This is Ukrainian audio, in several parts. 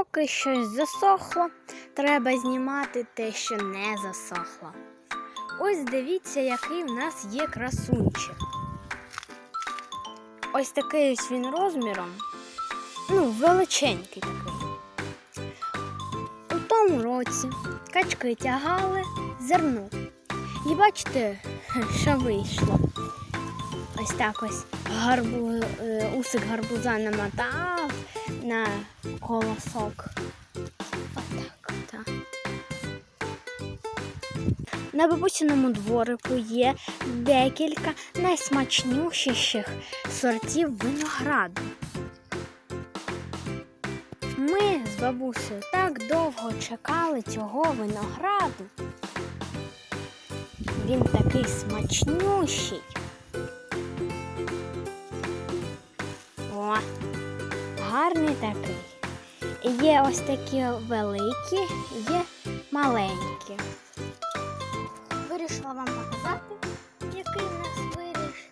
Поки щось засохло, треба знімати те, що не засохло. Ось дивіться, який в нас є красунчик. Ось такий ось він розміром. Ну, величенький такий. У тому році качки тягали зерно. І бачите, що вийшло. Ось так ось гарбу, е, усик гарбуза намотав на колосок. Отак, так. На бабусиному дворику є декілька найсмачніших сортів винограду. Ми з бабусею так довго чекали цього винограду. Він такий смачнющий. Гарний такий. Є ось такі великі, є маленькі. Вирішила вам показати, який в нас виріш.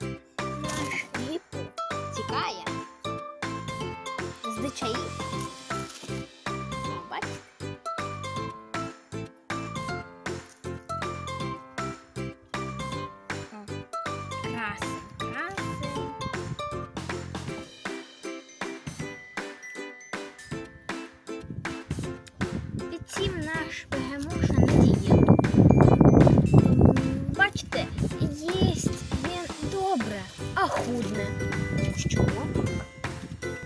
наш гіпо. Тікає. З. Підсів наш бегемоша на дієту. Бачите, їсть він добре, а худне. Що?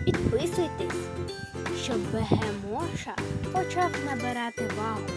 Підписуйтесь, щоб бегемоша почав набирати вагу.